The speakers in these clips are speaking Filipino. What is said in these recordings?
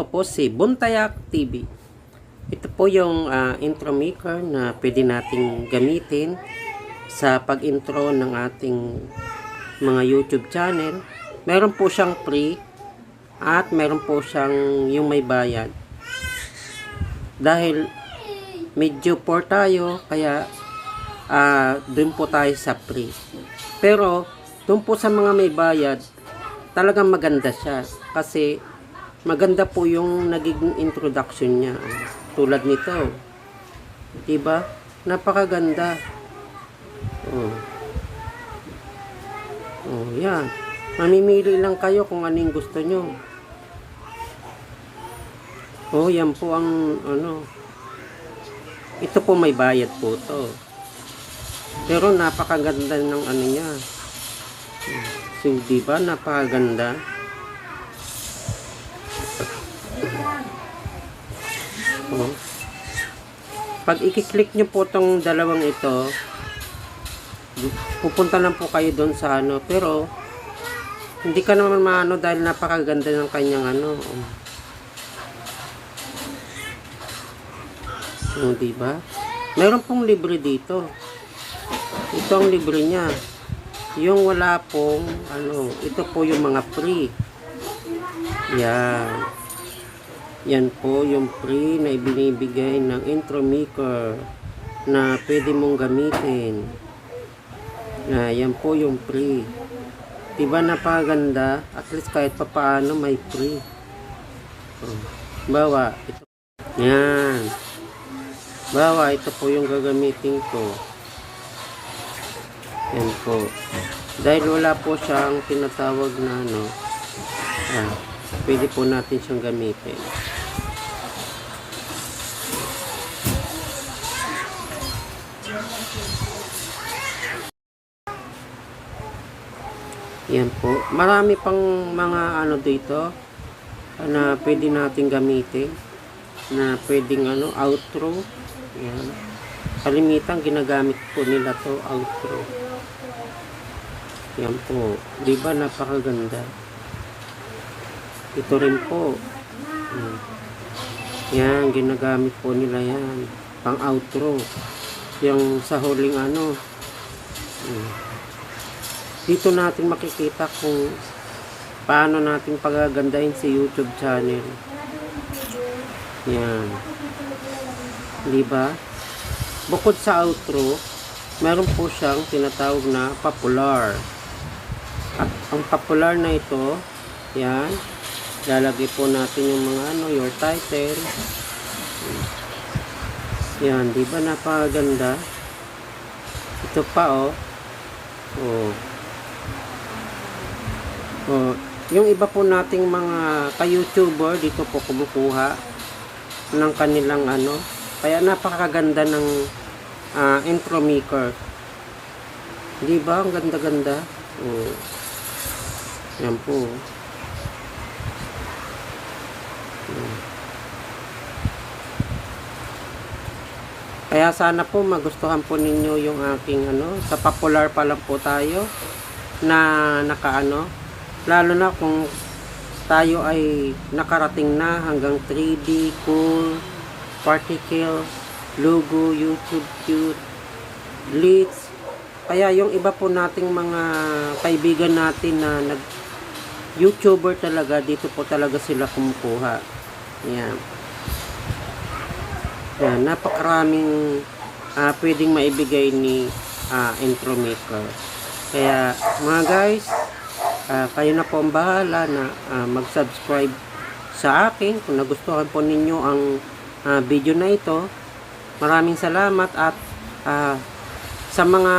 Ako po si Buntayak TV. Ito po yung ah, intro maker na pwede nating gamitin sa pag-intro ng ating mga YouTube channel. Meron po siyang free at meron po siyang yung may bayad. Dahil medyo poor tayo, kaya ah doon po tayo sa free. Pero doon po sa mga may bayad, talagang maganda siya kasi maganda po yung nagiging introduction niya. Tulad nito. 'Di ba? Napakaganda. Oh. Oh, yan. Mamimili lang kayo kung anong gusto nyo. Oh, yan po ang ano. Ito po may bayad po to. Pero napakaganda ng ano niya. So, di ba? Napakaganda. Oh. Pag i-click nyo po tong dalawang ito, pupunta lang po kayo doon sa ano. Pero, hindi ka naman maano dahil napakaganda ng kanyang ano. Oh, oh di ba? Meron pong libre dito. Ito ang libre niya. Yung wala pong, ano, ito po yung mga free. Yan. Yan po yung free na ibinibigay ng intro maker na pwede mong gamitin. Na yan po yung free. Diba napaganda? At least kahit papaano may free. Oh. Bawa, ito. Yan. Bawa, ito po yung gagamitin ko. Yan po. Dahil wala po siyang tinatawag na ano, ah, pwede po natin siyang gamitin. Yan po. Marami pang mga ano dito na pwede natin gamitin na pwedeng ano outro. Yan. Kalimitan ginagamit po nila to outro. Yan po. Di ba napakaganda? Ito rin po. Hmm. Yan, ginagamit po nila yan. Pang outro. Yung sa huling ano. Hmm. Dito natin makikita kung paano natin pagagandahin si YouTube channel. Yan. Di ba? Bukod sa outro, meron po siyang tinatawag na popular. At ang popular na ito, yan, lalagay po natin yung mga ano, your title. Yan, di ba napakaganda? Ito pa oh. Oh. Oh, yung iba po nating mga ka-YouTuber dito po kumukuha ng kanilang ano. Kaya napakaganda ng ah, intro maker. Di ba? Ang ganda-ganda. Oh. Yan po. Kaya sana po magustuhan po ninyo yung aking ano, sa popular pa lang po tayo na nakaano, lalo na kung tayo ay nakarating na hanggang 3D, cool, particle, logo, YouTube, cute, leads. Kaya yung iba po nating mga kaibigan natin na nag YouTuber talaga, dito po talaga sila kumukuha. Yan. Yan, napakaraming ah, pwedeng maibigay ni ah, intro maker. Kaya mga guys, ah, kayo na po ang bahala na ah, mag-subscribe sa akin kung nagustuhan po ninyo ang ah, video na ito. Maraming salamat at ah, sa mga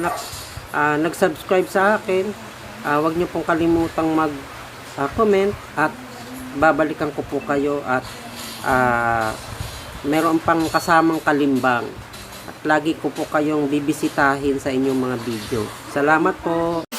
nak- ah, nag-subscribe sa akin, ah, huwag niyo pong kalimutang mag-comment at babalikan ko po kayo at ah, meron pang kasamang kalimbang at lagi ko po kayong bibisitahin sa inyong mga video. Salamat po!